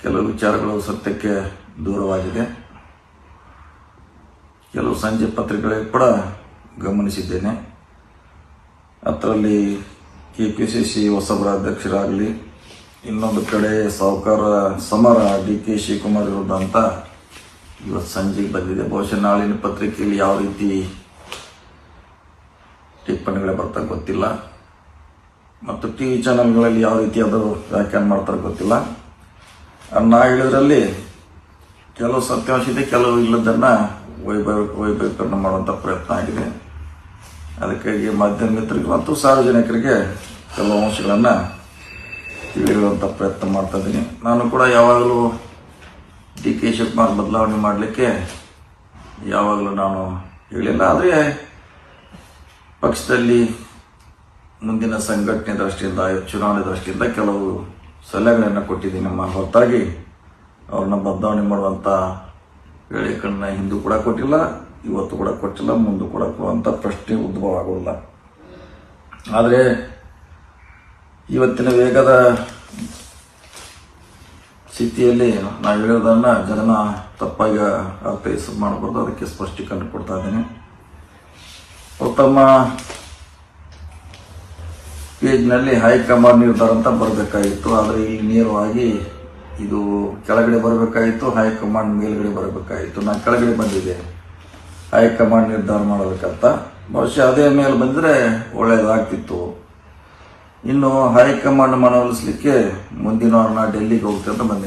ಕೆಲವು ವಿಚಾರಗಳು ಸತ್ಯಕ್ಕೆ ದೂರವಾಗಿದೆ. ಕೆಲವು ಸಂಜೆ ಪತ್ರಿಕೆಗಳಿಗೆ ಕೂಡ ಗಮನಿಸಿದ್ದೇನೆ. ಅದರಲ್ಲಿ ಕೆ ಪಿ ಸಿ ಸಿ ಹೊಸಬರ ಅಧ್ಯಕ್ಷರಾಗಲಿ, ಇನ್ನೊಂದು ಕಡೆ ಸಾಹುಕಾರ ಸಮರ ಡಿ ಕೆ ಶಿವಕುಮಾರ್ ವಿರುದ್ಧ ಅಂತ ಇವತ್ತು ಸಂಜೆಗೆ ಬಂದಿದೆ. ಬಹುಶಃ ನಾಳಿನ ಪತ್ರಿಕೆಯಲ್ಲಿ ಯಾವ ರೀತಿ ಟಿಪ್ಪಣಿಗಳೇ ಬರ್ತಾ ಗೊತ್ತಿಲ್ಲ. ಮತ್ತು ಟಿ ವಿ ಚಾನಲ್ಗಳಲ್ಲಿ ಯಾವ ರೀತಿ ಅದು ವ್ಯಾಖ್ಯಾನ ಮಾಡ್ತಾರೆ ಗೊತ್ತಿಲ್ಲ. ನಾ ಹೇಳಿದ್ರಲ್ಲಿ ಕೆಲವು ಸತ್ಯಾಂಶ ಇದೆ ಕೆಲವು ಇಲ್ಲದನ್ನ ವೈಭವ ವೈಭವೀಕರಣ ಮಾಡುವಂಥ ಪ್ರಯತ್ನ ಆಗಿದೆ. ಅದಕ್ಕಾಗಿ ಮಾಧ್ಯಮ ಮಿತ್ರರಿಗೆ ಮತ್ತು ಸಾರ್ವಜನಿಕರಿಗೆ ಕೆಲವು ಅಂಶಗಳನ್ನು ತಿಳಿಯುವಂಥ ಪ್ರಯತ್ನ ಮಾಡ್ತಾ ಇದ್ದೀನಿ. ನಾನು ಕೂಡ ಯಾವಾಗಲೂ ಡಿ ಕೆ ಶಿವಕುಮಾರ್ ಬದಲಾವಣೆ ಮಾಡಲಿಕ್ಕೆ ಯಾವಾಗಲೂ ನಾನು ಹೇಳಿಲ್ಲ. ಆದರೆ ಪಕ್ಷದಲ್ಲಿ ಮುಂದಿನ ಸಂಘಟನೆ ದೃಷ್ಟಿಯಿಂದ, ಚುನಾವಣೆ ದೃಷ್ಟಿಯಿಂದ ಕೆಲವು ಸಲಹೆಗಳನ್ನು ಕೊಟ್ಟಿದ್ದೀನಿ ನಮ್ಮ ಹೊರತಾಗಿ ಅವ್ರನ್ನ ಬದಲಾವಣೆ ಮಾಡುವಂಥ ಹೇಳಿಕೆಗಳನ್ನ ಹಿಂದೂ ಕೂಡ ಕೊಟ್ಟಿಲ್ಲ, ಇವತ್ತು ಕೂಡ ಕೊಟ್ಟಿಲ್ಲ, ಮುಂದೆ ಕೂಡ ಕೊಡುವಂಥ ಪ್ರಶ್ನೆ ಉದ್ಭವ ಆಗೋಲ್ಲ ಆದರೆ ಇವತ್ತಿನ ವೇಗದ ಸ್ಥಿತಿಯಲ್ಲಿ ನಾವು ಹೇಳೋದನ್ನು ಜನ ತಪ್ಪಾಗಿ ಅರ್ಥೈಸ ಮಾಡಬಾರ್ದು. ಅದಕ್ಕೆ ಸ್ಪಷ್ಟೀಕರಣ ಕೊಡ್ತಾ ಇದ್ದೀನಿ. ಉತ್ತಮ ಪೇಜ್ನಲ್ಲಿ ಹೈಕಮಾಂಡ್ ನಿರ್ಧಾರ ಅಂತ ಬರಬೇಕಾಗಿತ್ತು. ಆದರೆ ಇಲ್ಲಿ ನೇರವಾಗಿ ಇದು ಕೆಳಗಡೆ ಬರಬೇಕಾಗಿತ್ತು, ಹೈಕಮಾಂಡ್ ಮೇಲ್ಗಡೆ ಬರಬೇಕಾಗಿತ್ತು. ನಾನು ಕೆಳಗಡೆ ಬಂದಿದ್ದೆ. ಹೈಕಮಾಂಡ್ ನಿರ್ಧಾರ ಮಾಡಬೇಕಂತ. ಬಹುಶಃ ಅದೇ ಮೇಲೆ ಬಂದರೆ ಒಳ್ಳೆಯದಾಗ್ತಿತ್ತು ಇನ್ನು ಹೈಕಮಾಂಡ್ ಮನವೊಲಿಸಲಿಕ್ಕೆ ಮುಂದಿನ ವಾರ ಡೆಲ್ಲಿಗೆ ಹೋಗ್ತಂತ ಬಂದಿದ್ದೆ.